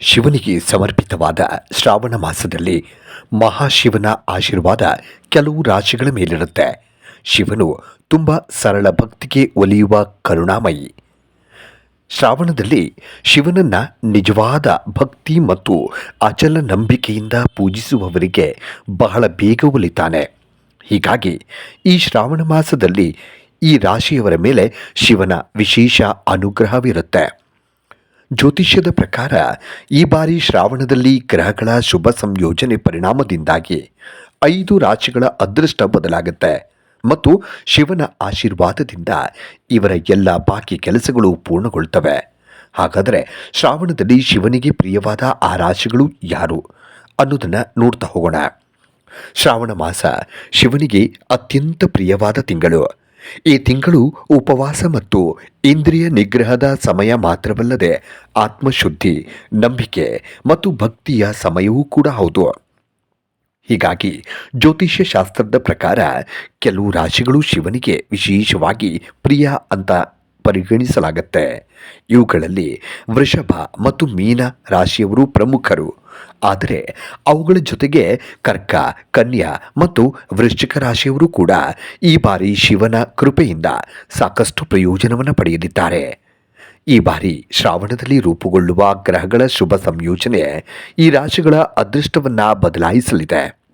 ಶಿವನಿಗೆ ಸಮರ್ಪಿತವಾದ ಶ್ರಾವಣ ಮಾಸದಲ್ಲಿ ಮಹಾಶಿವನ ಆಶೀರ್ವಾದ ಕೆಲವು ರಾಶಿಗಳ ಮೇಲಿರುತ್ತೆ. ಶಿವನು ತುಂಬ ಸರಳ ಭಕ್ತಿಗೆ ಒಲಿಯುವ ಕರುಣಾಮಯಿ. ಶ್ರಾವಣದಲ್ಲಿ ಶಿವನನ್ನ ನಿಜವಾದ ಭಕ್ತಿ ಮತ್ತು ಅಚಲ ನಂಬಿಕೆಯಿಂದ ಪೂಜಿಸುವವರಿಗೆ ಬಹಳ ಬೇಗ ಒಲಿತಾನೆ. ಹೀಗಾಗಿ ಈ ಶ್ರಾವಣ ಮಾಸದಲ್ಲಿ ಈ ರಾಶಿಯವರ ಮೇಲೆ ಶಿವನ ವಿಶೇಷ ಅನುಗ್ರಹವಿರುತ್ತೆ. ಜ್ಯೋತಿಷ್ಯದ ಪ್ರಕಾರ ಈ ಬಾರಿ ಶ್ರಾವಣದಲ್ಲಿ ಗ್ರಹಗಳ ಶುಭ ಸಂಯೋಜನೆ ಪರಿಣಾಮದಿಂದಾಗಿ ಐದು ರಾಶಿಗಳ ಅದೃಷ್ಟ ಬದಲಾಗುತ್ತೆ. ಮತ್ತು ಶಿವನ ಆಶೀರ್ವಾದದಿಂದ ಇವರ ಎಲ್ಲ ಬಾಕಿ ಕೆಲಸಗಳು ಪೂರ್ಣಗೊಳ್ತವೆ. ಹಾಗಾದರೆ ಶ್ರಾವಣದಲ್ಲಿ ಶಿವನಿಗೆ ಪ್ರಿಯವಾದ ಆ ರಾಶಿಗಳು ಯಾರು ಅನ್ನೋದನ್ನು ನೋಡ್ತಾ ಹೋಗೋಣ. ಶ್ರಾವಣ ಮಾಸ ಶಿವನಿಗೆ ಅತ್ಯಂತ ಪ್ರಿಯವಾದ ತಿಂಗಳು. ಈ ತಿಂಗಳು ಉಪವಾಸ ಮತ್ತು ಇಂದ್ರಿಯ ನಿಗ್ರಹದ ಸಮಯ ಮಾತ್ರವಲ್ಲದೆ ಆತ್ಮಶುದ್ಧಿ, ನಂಬಿಕೆ ಮತ್ತು ಭಕ್ತಿಯ ಸಮಯವೂ ಕೂಡ ಹೌದು. ಹೀಗಾಗಿ ಜ್ಯೋತಿಷ್ಯ ಶಾಸ್ತ್ರದ ಪ್ರಕಾರ ಕೆಲವು ರಾಶಿಗಳು ಶಿವನಿಗೆ ವಿಶೇಷವಾಗಿ ಪ್ರಿಯ ಅಂತ ಪರಿಗಣಿಸಲಾಗುತ್ತೆ. ಇವುಗಳಲ್ಲಿ ವೃಷಭ ಮತ್ತು ಮೀನ ರಾಶಿಯವರು ಪ್ರಮುಖರು. ಆದರೆ ಅವುಗಳ ಜೊತೆಗೆ ಕರ್ಕ, ಕನ್ಯಾ ಮತ್ತು ವೃಶ್ಚಿಕ ರಾಶಿಯವರು ಕೂಡ ಈ ಬಾರಿ ಶಿವನ ಕೃಪೆಯಿಂದ ಸಾಕಷ್ಟು ಪ್ರಯೋಜನವನ್ನು ಪಡೆಯಲಿದ್ದಾರೆ. ಈ ಬಾರಿ ಶ್ರಾವಣದಲ್ಲಿ ರೂಪುಗೊಳ್ಳುವ ಗ್ರಹಗಳ ಶುಭ ಸಂಯೋಜನೆ ಈ ರಾಶಿಗಳ ಅದೃಷ್ಟವನ್ನು ಬದಲಾಯಿಸಲಿದೆ.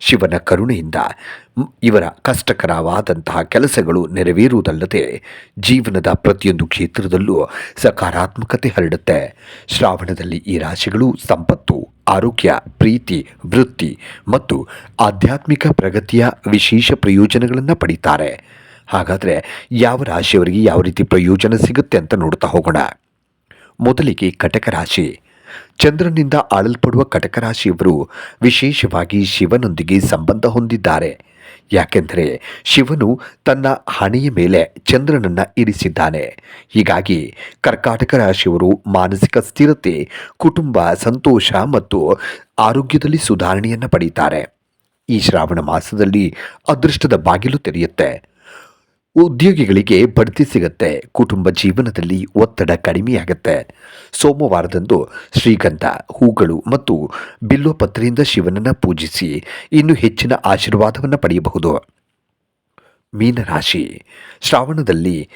ಶಿವನ ಕರುಣೆಯಿಂದ ಇವರ ಕಷ್ಟಕರವಾದಂತಹ ಕೆಲಸಗಳು ನೆರವೇರುವುದಲ್ಲದೆ ಜೀವನದ ಪ್ರತಿಯೊಂದು ಕ್ಷೇತ್ರದಲ್ಲೂ ಸಕಾರಾತ್ಮಕತೆ ಹರಡುತ್ತೆ. ಶ್ರಾವಣದಲ್ಲಿ ಈ ರಾಶಿಗಳು ಸಂಪತ್ತು, ಆರೋಗ್ಯ, ಪ್ರೀತಿ, ವೃತ್ತಿ ಮತ್ತು ಆಧ್ಯಾತ್ಮಿಕ ಪ್ರಗತಿಯ ವಿಶೇಷ ಪ್ರಯೋಜನಗಳನ್ನು ಪಡೀತಾರೆ. ಹಾಗಾದರೆ ಯಾವ ರಾಶಿಯವರಿಗೆ ಯಾವ ರೀತಿ ಪ್ರಯೋಜನ ಸಿಗುತ್ತೆ ಅಂತ ನೋಡ್ತಾ ಹೋಗೋಣ. ಮೊದಲಿಗೆ ಕಟಕ ರಾಶಿ. ಚಂದ್ರನಿಂದ ಆಳಲ್ಪಡುವ ಕಟಕರಾಶಿಯವರು ವಿಶೇಷವಾಗಿ ಶಿವನೊಂದಿಗೆ ಸಂಬಂಧ ಹೊಂದಿದ್ದಾರೆ. ಯಾಕೆಂದರೆ ಶಿವನು ತನ್ನ ಹಣೆಯ ಮೇಲೆ ಚಂದ್ರನನ್ನು ಇರಿಸಿದ್ದಾನೆ. ಹೀಗಾಗಿ ಕರ್ಕಾಟಕ ರಾಶಿಯವರು ಮಾನಸಿಕ ಸ್ಥಿರತೆ, ಕುಟುಂಬ ಸಂತೋಷ ಮತ್ತು ಆರೋಗ್ಯದಲ್ಲಿ ಸುಧಾರಣೆಯನ್ನು ಪಡೀತಾರೆ. ಈ ಶ್ರಾವಣ ಮಾಸದಲ್ಲಿ ಅದೃಷ್ಟದ ಬಾಗಿಲು ತೆರೆಯುತ್ತೆ. ಉದ್ಯೋಗಿಗಳಿಗೆ ಬಡ್ತಿ ಸಿಗುತ್ತೆ, ಕುಟುಂಬ ಜೀವನದಲ್ಲಿ ಒತ್ತಡ ಕಡಿಮೆಯಾಗುತ್ತೆ. ಸೋಮವಾರದಂದು ಶ್ರೀಗಂಧ, ಹೂಗಳು ಮತ್ತು ಬಿಲ್ವಪತ್ರೆಯಿಂದ ಶಿವನನ್ನು ಪೂಜಿಸಿ ಇನ್ನು ಹೆಚ್ಚಿನ ಆಶೀರ್ವಾದವನ್ನು ಪಡೆಯಬಹುದು. ಮೀನರಾಶಿ. ಶ್ರಾವಣದಲ್ಲಿ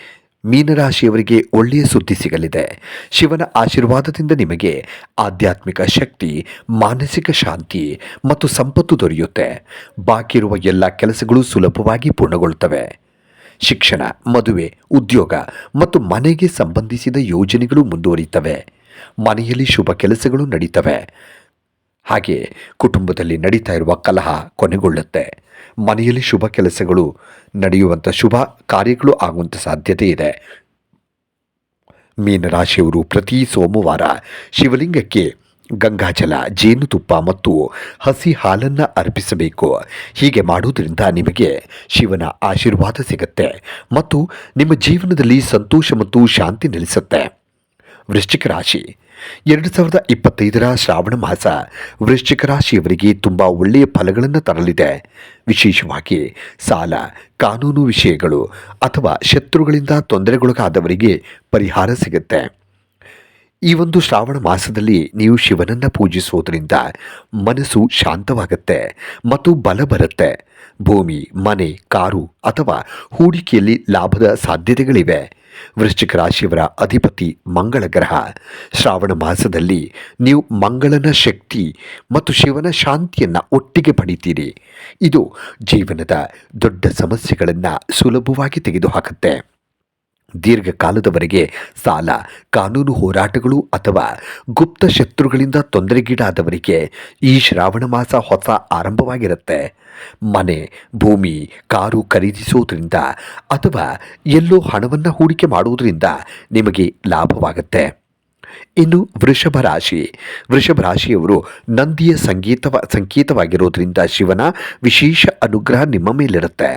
ಮೀನರಾಶಿಯವರಿಗೆ ಒಳ್ಳೆಯ ಸುದ್ದಿ ಸಿಗಲಿದೆ. ಶಿವನ ಆಶೀರ್ವಾದದಿಂದ ನಿಮಗೆ ಆಧ್ಯಾತ್ಮಿಕ ಶಕ್ತಿ, ಮಾನಸಿಕ ಶಾಂತಿ ಮತ್ತು ಸಂಪತ್ತು ದೊರೆಯುತ್ತೆ. ಬಾಕಿರುವ ಎಲ್ಲ ಕೆಲಸಗಳು ಸುಲಭವಾಗಿ ಪೂರ್ಣಗೊಳ್ಳುತ್ತವೆ ಶಿಕ್ಷಣ, ಮದುವೆ, ಉದ್ಯೋಗ ಮತ್ತು ಮನೆಗೆ ಸಂಬಂಧಿಸಿದ ಯೋಜನೆಗಳು ಮುಂದುವರಿಯುತ್ತವೆ ಮನೆಯಲ್ಲಿ ಶುಭ ಕೆಲಸಗಳು ನಡೀತವೆ. ಹಾಗೆ ಕುಟುಂಬದಲ್ಲಿ ನಡೀತಾ ಇರುವ ಕಲಹ ಕೊನೆಗೊಳ್ಳುತ್ತೆ. ಮನೆಯಲ್ಲಿ ಶುಭ ಕೆಲಸಗಳು ನಡೆಯುವಂಥ ಶುಭ ಕಾರ್ಯಗಳು ಆಗುವಂಥ ಸಾಧ್ಯತೆ ಇದೆ. ಮೀನರಾಶಿಯವರು ಪ್ರತಿ ಸೋಮವಾರ ಶಿವಲಿಂಗಕ್ಕೆ ಗಂಗಾಜಲ, ಜೇನುತುಪ್ಪ ಮತ್ತು ಹಸಿ ಹಾಲನ್ನು ಅರ್ಪಿಸಬೇಕು. ಹೀಗೆ ಮಾಡುವುದರಿಂದ ನಿಮಗೆ ಶಿವನ ಆಶೀರ್ವಾದ ಸಿಗುತ್ತೆ ಮತ್ತು ನಿಮ್ಮ ಜೀವನದಲ್ಲಿ ಸಂತೋಷ ಮತ್ತು ಶಾಂತಿ ನೆಲೆಸುತ್ತೆ. ವೃಶ್ಚಿಕ ರಾಶಿ. ಎರಡು ಸಾವಿರದ ಇಪ್ಪತ್ತೈದರ ಶ್ರಾವಣ ಮಾಸ ವೃಶ್ಚಿಕ ರಾಶಿಯವರಿಗೆ ತುಂಬ ಒಳ್ಳೆಯ ಫಲಗಳನ್ನು ತರಲಿದೆ. ವಿಶೇಷವಾಗಿ ಸಾಲ, ಕಾನೂನು ವಿಷಯಗಳು ಅಥವಾ ಶತ್ರುಗಳಿಂದ ತೊಂದರೆಗೊಳಗಾದವರಿಗೆ ಪರಿಹಾರ ಸಿಗುತ್ತೆ. ಈ ಒಂದು ಶ್ರಾವಣ ಮಾಸದಲ್ಲಿ ನೀವು ಶಿವನನ್ನು ಪೂಜಿಸುವುದರಿಂದ ಮನಸ್ಸು ಶಾಂತವಾಗುತ್ತೆ ಮತ್ತು ಬಲ ಬರುತ್ತೆ. ಭೂಮಿ, ಮನೆ, ಕಾರು ಅಥವಾ ಹೂಡಿಕೆಯಲ್ಲಿ ಲಾಭದ ಸಾಧ್ಯತೆಗಳಿವೆ. ವೃಶ್ಚಿಕ ರಾಶಿಯವರ ಅಧಿಪತಿ ಮಂಗಳ ಗ್ರಹ. ಶ್ರಾವಣ ಮಾಸದಲ್ಲಿ ನೀವು ಮಂಗಳನ ಶಕ್ತಿ ಮತ್ತು ಶಿವನ ಶಾಂತಿಯನ್ನು ಒಟ್ಟಿಗೆ ಪಡಿತೀರಿ. ಇದು ಜೀವನದ ದೊಡ್ಡ ಸಮಸ್ಯೆಗಳನ್ನು ಸುಲಭವಾಗಿ ತೆಗೆದುಹಾಕುತ್ತೆ. ದೀರ್ಘಕಾಲದವರೆಗೆ ಸಾಲ, ಕಾನೂನು ಹೋರಾಟಗಳು ಅಥವಾ ಗುಪ್ತ ಶತ್ರುಗಳಿಂದ ತೊಂದರೆಗೀಡಾದವರಿಗೆ ಈ ಶ್ರಾವಣ ಮಾಸ ಹೊಸ ಆರಂಭವಾಗಿರುತ್ತೆ. ಮನೆ, ಭೂಮಿ, ಕಾರು ಖರೀದಿಸುವುದರಿಂದ ಅಥವಾ ಎಲ್ಲೋ ಹಣವನ್ನು ಹೂಡಿಕೆ ಮಾಡುವುದರಿಂದ ನಿಮಗೆ ಲಾಭವಾಗುತ್ತೆ. ಇನ್ನು ವೃಷಭ ರಾಶಿ. ವೃಷಭ ರಾಶಿಯವರು ನಂದಿಯ ಸಂಗೀತವ, ಸಂಕೇತವಾಗಿರೋದ್ರಿಂದ ಶಿವನ ವಿಶೇಷ ಅನುಗ್ರಹ ನಿಮ್ಮ ಮೇಲಿರುತ್ತೆ.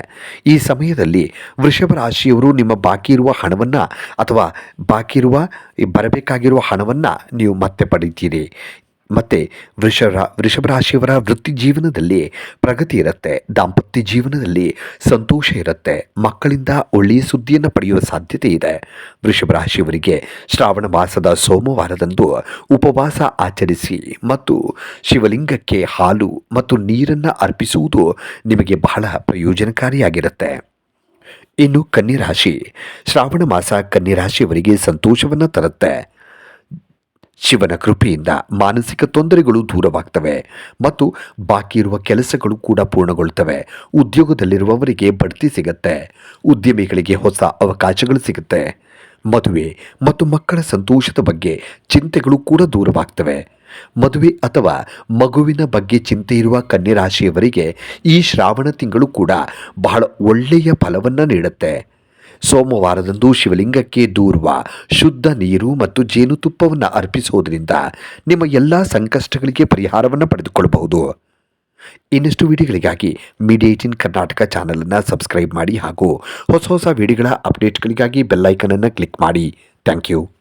ಈ ಸಮಯದಲ್ಲಿ ವೃಷಭ ರಾಶಿಯವರು ನಿಮ್ಮ ಬಾಕಿ ಇರುವ ಹಣವನ್ನು ಅಥವಾ ಬಾಕಿ ಇರುವ, ಬರಬೇಕಾಗಿರುವ ಹಣವನ್ನು ನೀವು ಮತ್ತೆ ಪಡಿತೀರಿ. ಮತ್ತು ವೃಷಭ ರಾಶಿಯವರ ವೃತ್ತಿ ಜೀವನದಲ್ಲಿ ಪ್ರಗತಿ ಇರುತ್ತೆ, ದಾಂಪತ್ಯ ಜೀವನದಲ್ಲಿ ಸಂತೋಷ ಇರುತ್ತೆ, ಮಕ್ಕಳಿಂದ ಒಳ್ಳೆಯ ಸುದ್ದಿಯನ್ನು ಪಡೆಯುವ ಸಾಧ್ಯತೆ ಇದೆ. ವೃಷಭ ರಾಶಿಯವರಿಗೆ ಶ್ರಾವಣ ಮಾಸದ ಸೋಮವಾರದಂದು ಉಪವಾಸ ಆಚರಿಸಿ ಮತ್ತು ಶಿವಲಿಂಗಕ್ಕೆ ಹಾಲು ಮತ್ತು ನೀರನ್ನು ಅರ್ಪಿಸುವುದು ನಿಮಗೆ ಬಹಳ ಪ್ರಯೋಜನಕಾರಿಯಾಗಿರುತ್ತೆ. ಇನ್ನು ಕನ್ಯರಾಶಿ ಶ್ರಾವಣ ಮಾಸ ಕನ್ಯರಾಶಿಯವರಿಗೆ ಸಂತೋಷವನ್ನು ತರುತ್ತೆ. ಶಿವನ ಕೃಪೆಯಿಂದ ಮಾನಸಿಕ ತೊಂದರೆಗಳು ದೂರವಾಗ್ತವೆ ಮತ್ತು ಬಾಕಿ ಇರುವ ಕೆಲಸಗಳು ಕೂಡ ಪೂರ್ಣಗೊಳ್ತವೆ. ಉದ್ಯೋಗದಲ್ಲಿರುವವರಿಗೆ ಬಡ್ತಿ ಸಿಗುತ್ತೆ. ಉದ್ಯಮಿಗಳಿಗೆ ಹೊಸ ಅವಕಾಶಗಳು ಸಿಗುತ್ತೆ. ಮದುವೆ ಮತ್ತು ಮಕ್ಕಳ ಸಂತೋಷದ ಬಗ್ಗೆ ಚಿಂತೆಗಳು ಕೂಡ ದೂರವಾಗ್ತವೆ. ಮದುವೆ ಅಥವಾ ಮಗುವಿನ ಬಗ್ಗೆ ಚಿಂತೆ ಇರುವ ಕನ್ಯರಾಶಿಯವರಿಗೆ ಈ ಶ್ರಾವಣ ತಿಂಗಳು ಕೂಡ ಬಹಳ ಒಳ್ಳೆಯ ಫಲವನ್ನು ನೀಡುತ್ತೆ. ಸೋಮವಾರದಂದು ಶಿವಲಿಂಗಕ್ಕೆ ದೂರ್ವ ಶುದ್ಧ ನೀರು ಮತ್ತು ಜೇನುತುಪ್ಪವನ್ನು ಅರ್ಪಿಸುವುದರಿಂದ ನಿಮ್ಮ ಎಲ್ಲ ಸಂಕಷ್ಟಗಳಿಗೆ ಪರಿಹಾರವನ್ನು ಪಡೆದುಕೊಳ್ಳಬಹುದು. ಇನ್ನಷ್ಟು ವಿಡಿಯೋಗಳಿಗಾಗಿ ಮೀಡಿಯೇಟ್ ಇನ್ ಕರ್ನಾಟಕ ಚಾನಲನ್ನು ಸಬ್ಸ್ಕ್ರೈಬ್ ಮಾಡಿ ಹಾಗೂ ಹೊಸ ಹೊಸ ವಿಡಿಯೋಗಳ ಅಪ್ಡೇಟ್ಗಳಿಗಾಗಿ ಬೆಲ್ಲೈಕನನ್ನು ಕ್ಲಿಕ್ ಮಾಡಿ. Thank you.